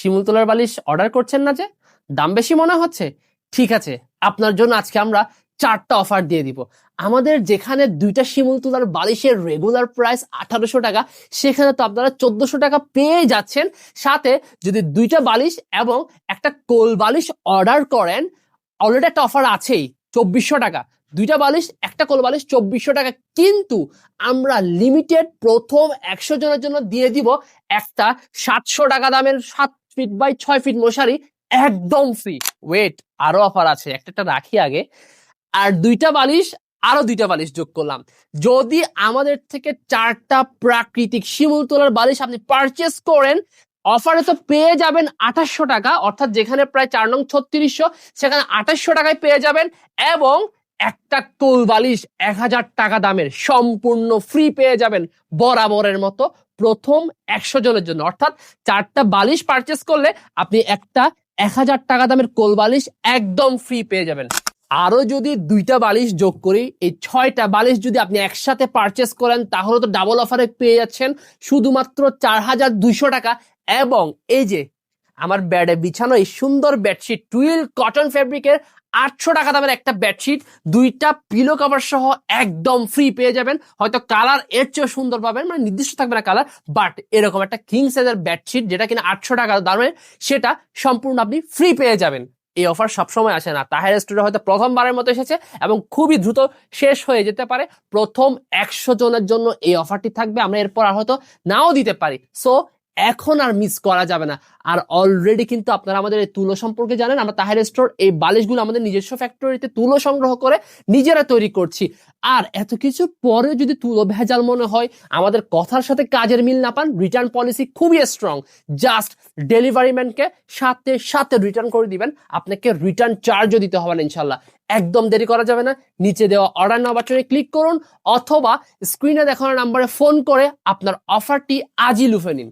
শিমুল তোলার বালিশ অর্ডার করছেন না যে? দাম বেশি মনে হচ্ছে? ঠিক আছে, আপনার জন্য আজকে আমরা চারটা অফার দিয়ে দিব। আমাদের যেখানে দুইটা শিমুল তোলার বালিশের রেগুলার প্রাইস আঠারোশো টাকা, সেখানে তো আপনারা চোদ্দশো টাকা পেয়ে যাচ্ছেন। সাথে যদি দুইটা বালিশ এবং একটা কোল বালিশ অর্ডার করেন অলরেডি একটা অফার আছেই, চব্বিশশো টাকা। দুইটা বালিশ, একটা কোল বালিশ চব্বিশশো টাকা। কিন্তু আমরা লিমিটেড প্রথম একশো জনের জন্য দিয়ে দিব একটা সাতশো টাকা দামের সাত ফিট বাই ছয় ফিট মশারি, একদম ফ্রি ওয়েট আরও অফার আছে। একটা একটা রাখি আগে। আর দুইটা বালিশ, আরও দুইটা বালিশ যোগ করলাম। যদি আমাদের থেকে চারটা প্রাকৃতিক শিমুল তোলার বালিশ আপনি পারচেস করেন অফারে তো পেয়ে যাবেন আঠাশশো টাকা, অর্থাৎ যেখানে প্রায় চার নং ছত্রিশশো, সেখানে আঠাশশো টাকায় পেয়ে যাবেন এবং একটা কোল বালিশ এক হাজার টাকা দামের সম্পূর্ণ ফ্রি পেয়ে যাবেন বরাবরের মতো প্রথম একশো জনের জন্য। অর্থাৎ চারটা বালিশ পারচেস করলে আপনি একটা এক হাজার টাকা দামের কোল বালিশ একদম ফ্রি পেয়ে যাবেন। আরও যদি দুইটা বালিশ যোগ করি, এই ছয়টা বালিশ যদি আপনি একসাথে পারচেস করেন, তাহলে তো ডাবল অফারে পেয়ে যাচ্ছেন শুধুমাত্র চার হাজার দুইশো টাকা। এবং এই যে আমার ব্যাডে বিছানো এই সুন্দর বেডশিট টুইল কটন ফেব্রিকের আটশো টাকা দামের একটা বেডশিট দুইটা পিলো কভার সহ একদম ফ্রি পেয়ে যাবেন। হয়তো কালারের চেয়েও সুন্দর পাবেন মানে নির্দিষ্ট থাকবে না কালার বাট এরকম একটা কিং সাইজের বেডশিট যেটা কিনা আটশো টাকা দামের সেটা সম্পূর্ণ আপনি ফ্রি পেয়ে যাবেন। এই অফার সবসময় আসে না। তাহের স্টোরে হয়তো প্রথমবারের মতো এসেছে এবং খুবই দ্রুত শেষ হয়ে যেতে পারে। প্রথম একশো জনের জন্য এই অফারটি থাকবে। আমরা এরপর আর হয়তো নাও দিতে পারি। সো এখন আর মিস করা যাবে না। আর অলরেডি কিন্তু আপনারা আমাদের এই তুলো সম্পর্কে জানেন, আমরা তাহের স্টোর এই বালিশগুলো আমাদের নিজস্ব ফ্যাক্টরিতে তুলো সংগ্রহ করে নিজেরা তৈরি করছি। আর এত কিছু পরে যদি তুলো ভেজাল মনে হয়, আমাদের কথার সাথে কাজের মিল না পান রিটার্ন পলিসি খুবই স্ট্রং জাস্ট ডেলিভারি ম্যানকে সাথে সাথে রিটার্ন করে দিবেন। আপনাকে রিটার্ন চার্জও দিতে হবে না ইনশাল্লাহ একদম দেরি করা যাবে না। নিচে দেওয়া অর্ডার নাও বাটনে ক্লিক করুন, অথবা স্ক্রিনে দেখানো নাম্বারে ফোন করে আপনার অফারটি আজই লুফে নিন।